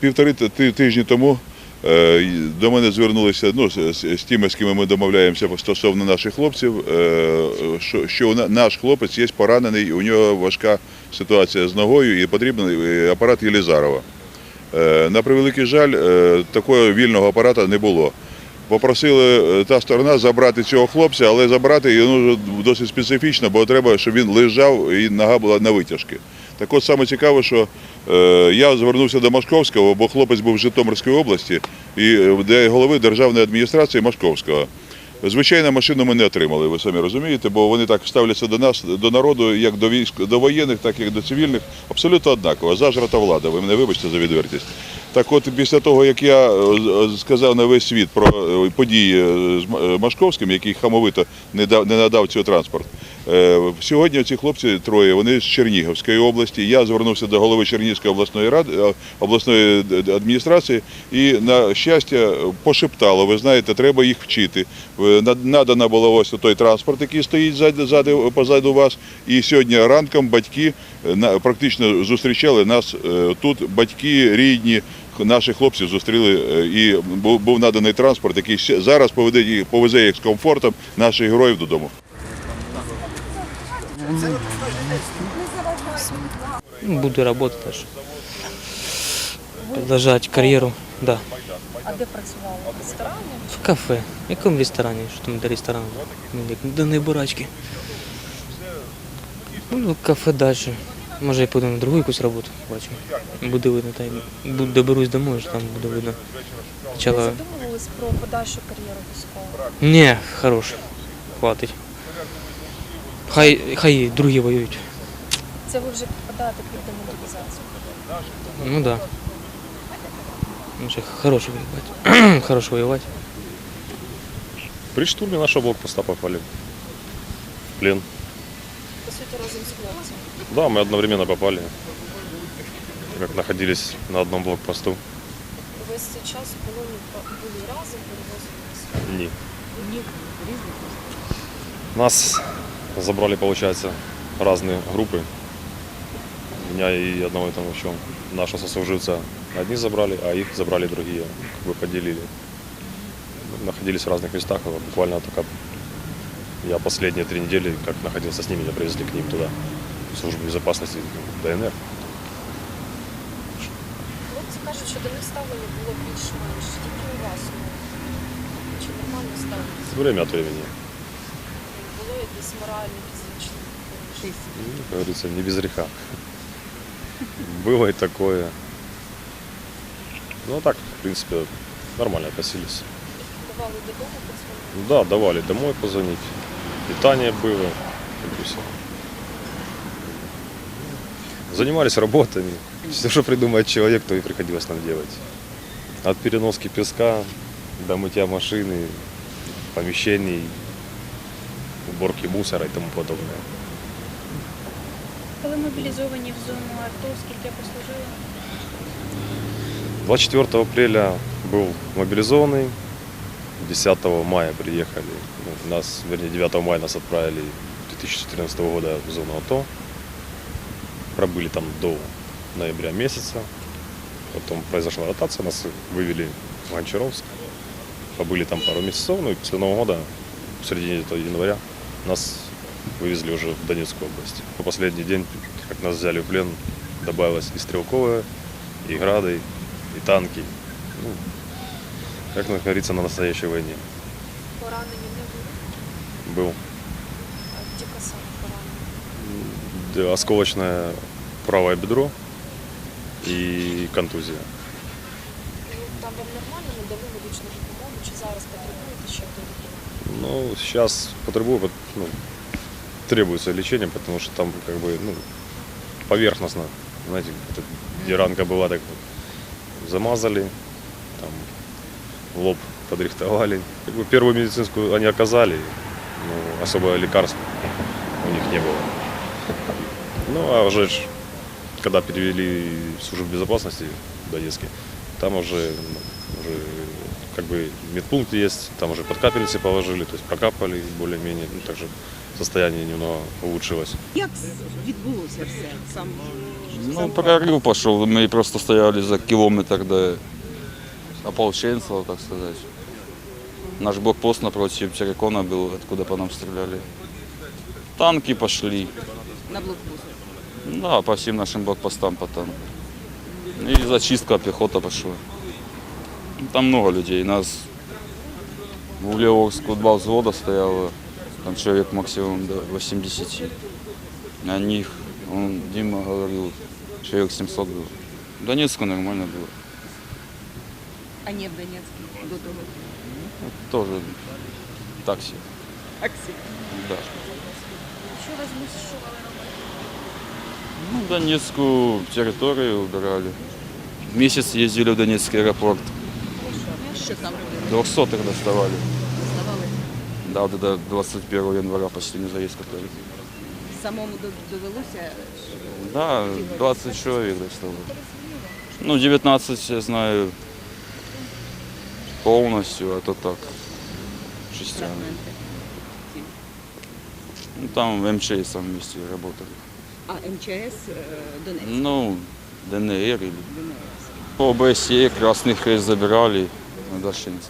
Півтори ти- ти- тижні тому е, до мене звернулися ну, з, тими, з ким ми домовляємося стосовно наших хлопців, е, що, наш хлопець є поранений, у нього важка ситуація з ногою і потрібен е, апарат Єлізарова. На превеликий жаль, такого вільного апарата не було. Попросили та сторона забрати цього хлопця, але забрати його досить специфічно, бо треба, щоб він лежав і нога була на витяжки. Так от саме цікаво, що е, я звернувся до Машковського, бо хлопець був в Житомирській області і е, де голови державної адміністрації Машковського. Звичайно, машину ми не отримали, ви самі розумієте, бо вони так ставляться до нас, до народу, як до військ, до воєнних, так і до цивільних, абсолютно однаково. Зажрата влада, ви мене вибачте за відвертість. Так от після того, як я е, сказав на весь світ про е, події е, з е, Машковським, який хамовито не дав не надав цього транспорт. е, Сьогодні ці хлопці троє, вони з Чернігівської області. Я звернувся до голови Чернігівської обласної ради е, обласної адміністрації і на щастя пошептало. Ви знаєте, треба їх вчити. Е, над- Надано було ось той транспорт, який стоїть ззаду, позаду вас. І сьогодні ранком батьки е, практично зустрічали нас е, тут. Батьки рідні. Наші хлопці зустріли е, і був наданий транспорт, який зараз поведе їх, повезе їх з комфортом наших героїв додому. Буду работать дальше. Продолжать карьеру, да. А де працювали? В ресторані? В кафе. В якому ресторані? Що там до ресторану? Ну, До не бурачки. Ну, кафе далі. Може я піду на другу якусь роботу, бачимо. Буде видно, та й бу- доберусь домой, що там буде видно. Ви Спочатку... задумувались про подальшу кар'єру військову? Ні, хорош. Хватить. Хай, хай другі воюють. Це ви вже підпадаєте під демобілізацію. Ну да. Ну, ще хорош воювати. хорош воювати. При штурме нашего блокпоста попали в плен. По суті, разом з хлопцями. Да, мы одновременно попали, как находились на одном блокпосту. Весь цей час в полоні були разом, перевозилися. Ні. Ні. Нас забрали, получается, разные группы. Меня и одного и того, в чем нашего сослуживца одни забрали, а их забрали другие, как бы поделили. Мы находились в разных местах, вот буквально только я последние три недели, как находился с ними, меня привезли к ним туда, в службу безопасности ДНР. Хлопці кажуть, що до них ставлення було більш-менш. Тільки у вас. ну, Чи нормально ставилися? Время от времени. Було якесь моральне, фізичне? Ну, как говорится, не без греха. Было и такое. Ну, а так, в принципе, нормально относились. Давали додому позвонити? Ну Да, давали домой позвонить. Питание было. как бы всё. Занимались работами. Все, что придумает человек, то и приходилось нам делать. От переноски песка до мытья машины, помещений, уборки мусора и тому подобное. Коли мобілізовані в зону АТО, скільки послужили? 24 апреля был мобилизованный, 10 мая приехали. Ну, нас, вернее, 9 мая нас отправили 2014 года в зону АТО. Пробыли там до ноября месяца. Потом произошла ротация, нас вывели в Гончаровск. Побыли там пару месяцев, ну и после Нового года, в середине января, нас вывезли уже в Донецкую область. По последний день, как нас взяли в плен, добавилось и стрелковое, и грады, и танки. Ну, как говорится, на настоящей войне Поранені не були? был. А тільки саме поранені. Да, Осколочное правое бедро и контузия. Ну, там вам нормально надали медичну допомогу, чи зараз потребуєте ще довідки? Ну, сейчас потребую, вот, ну, требуется лечение, потому что там как бы, ну, поверхностно, знаете, вот эта где ранка была, так вот, замазали, там, лоб подрихтовали. Как бы первую медицинскую они оказали, но особо лекарств у них не было. Ну, а уже когда перевели в службу безопасности в Донецке, там уже, ну, уже как бы медпункт есть, там уже под капельницы положили, то есть прокапали более-менее, ну, также состояние немного улучшилось. Як відбулося все? Сам Ну, прорыв пошел. Мы просто стояли за километр до ополченцев, так сказать. Наш блокпост напротив Терекона был, откуда по нам стреляли. Танки пошли. на блокпост. Да, по всем нашим блокпостам по танку. И зачистка пехота пошла. Там много людей. Нас в Улеорску два взвода стояло. Там человек максимум до 80. На них, он, Дима говорил, человек 700 было. В Донецку нормально было. А не в Донецьку до того. Тоже такси. Таксі. Да. Що вас змушували робити? Ну, Донецкую территорию убирали. Месяц ездили в Донецкий аэропорт. Що там робили? 200 доставали. Здавали? Да, вот до 21 января почти не заезд который. Самому до- довелося Да, 20 человек доставали. Ну, 19, я знаю, полностью, а то так, Частями. Ну, там в МЧС там вместе работали. А МЧС е, Донецьк. Ну, ДНР или ДНР. по ОБСЕ, Красный Хрест забирали, на знаю.